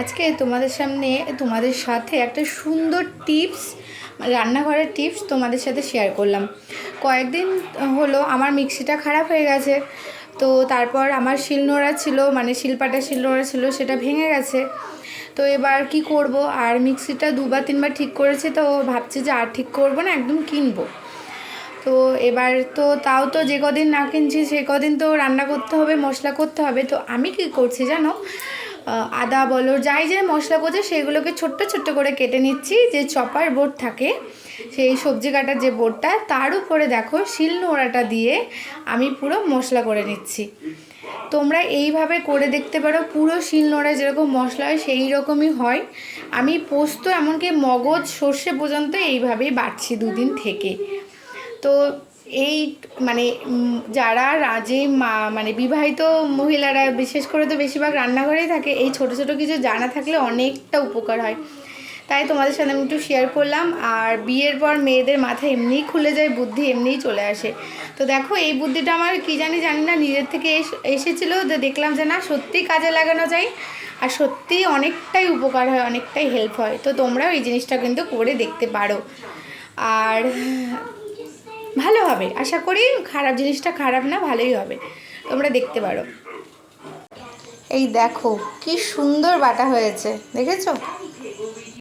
আজকে তোমাদের সামনে, তোমাদের সাথে একটা সুন্দর টিপস, রান্নাঘরের টিপস তোমাদের সাথে শেয়ার করলাম। কয়েকদিন হলো আমার মিক্সিটা খারাপ হয়ে গেছে, তো তারপর আমার শিলনোড়া ছিল মানে শিলপাটা শিলনোড়া ছিল, সেটা ভেঙে গেছে। তো এবার কি করব? আর মিক্সিটা দুবার তিনবার ঠিক করেছে, তো ভাবছি যে আর ঠিক করব না, একদম কিনবো। তো এবার তো তাও তো যে কদিন না কিনছি, সে কদিন তো রান্না করতে হবে, মশলা করতে হবে, তো আমি কি করছি জানো? আদা, বলো, যাই যাই মশলা করছে সেগুলোকে ছোট্ট ছোট্ট করে কেটে নিচ্ছি, যে চপার বোর্ড থাকে, সেই সবজি কাটার যে বোর্ডটা, তার উপরে দেখো শিল নোড়াটা দিয়ে আমি পুরো মশলা করে নিচ্ছি। তোমরা এইভাবে করে দেখতে পারো, পুরো শিল নোড়া যেরকম মশলা হয়, সেই রকমই হয়। আমি পোস্ত, এমনকি মগজ, সর্ষে পর্যন্ত এইভাবেই বাড়ছি দুদিন থেকে। তো এই মানে যারা রাজে মা মানে বিবাহিত মহিলারা, বিশেষ করে তো বেশিরভাগ রান্নাঘরেই থাকে, এই ছোট ছোট কিছু জানা থাকলে অনেকটা উপকার হয়। তাই তোমাদের সাথে আমি একটু শেয়ার করলাম, আর বিয়ের পর মেয়েদের মাথায় এমনিই খুলে যায়, বুদ্ধি এমনিই চলে আসে। তো দেখো, এই বুদ্ধিটা আমার কি জানি জানি না, নিজের থেকে এস- এসেছিল দেখলাম যে না, সত্যিই কাজে লাগানো যায়, আর সত্যিই অনেকটাই উপকার হয়, অনেকটাই হেল্প হয়। তো তোমরাও এই জিনিসটা কিন্তু করে দেখতে পারো। আর ভালো হবে। আশা করি খারাপ জিনিসটা খারাপ না, ভালোই হবে। তোমরা দেখতে পারো। এই দেখো, কি সুন্দর বাটা হয়েছে, দেখেছ?